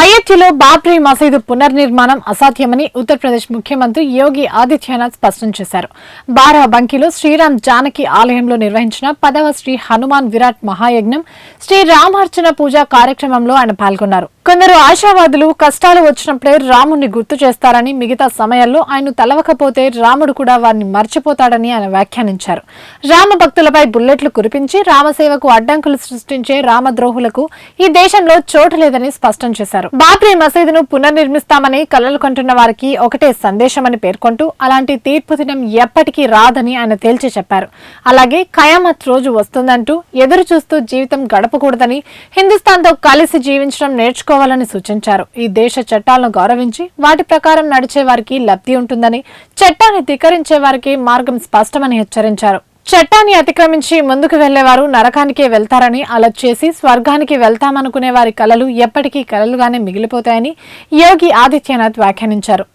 అయోధ్యలో బాబ్రీ మసీదు పునర్నిర్మాణం అసాధ్యమని ఉత్తరప్రదేశ్ ముఖ్యమంత్రి యోగి ఆదిత్యనాథ్ స్పష్టం చేశారు. బారాబంకిలో శ్రీరామ్ జానకి ఆలయంలో నిర్వహించిన పదవ శ్రీ హనుమాన్ విరాట్ మహాయజ్ఞం శ్రీ రామార్చన పూజ కార్యక్రమంలో ఆయన పాల్గొన్నారు. కొందరు ఆశావాదులు కష్టాలు వచ్చినప్పుడే రాముణ్ణి గుర్తు చేస్తారని మిగతా సమయాల్లో ఆయన తలవకపోతే రాముడు కూడా వారిని మర్చిపోతాడని ఆయన వ్యాఖ్యానించారు. రామ భక్తులపై బుల్లెట్లు కురిపించి రామసేవకు అడ్డంకులు సృష్టించే రామద్రోహులకు ఈ దేశంలో చోటు లేదని స్పష్టం చేశారు. బాబ్రీ మసీదును పునర్నిర్మిస్తామని కలలు కంటున్న వారికి ఒకటే సందేశమని పేర్కొంటూ అలాంటి తీర్పు దినం ఎప్పటికీ రాదని ఆయన తేల్చి చెప్పారు. అలాగే ఖయామత్ రోజు వస్తుందంటూ ఎదురు చూస్తూ జీవితం గడపకూడదని హిందుస్థాన్తో కలిసి జీవించడం నేర్చుకోవాలని సూచించారు. ఈ దేశ చట్టాలను గౌరవించి వాటి ప్రకారం నడిచే వారికి లబ్ధి ఉంటుందని చట్టాన్ని ధిక్కరించే వారికి మార్గం స్పష్టమని హెచ్చరించారు. చట్టాన్ని అతిక్రమించి ముందుకు వెళ్ళేవారు నరకానికే వెళ్తారని అలా చేసి స్వర్గానికి వెళ్తామనుకునే వారి కలలు ఎప్పటికీ కలలుగానే మిగిలిపోతాయని యోగి ఆదిత్యనాథ్ వ్యాఖ్యానించారు.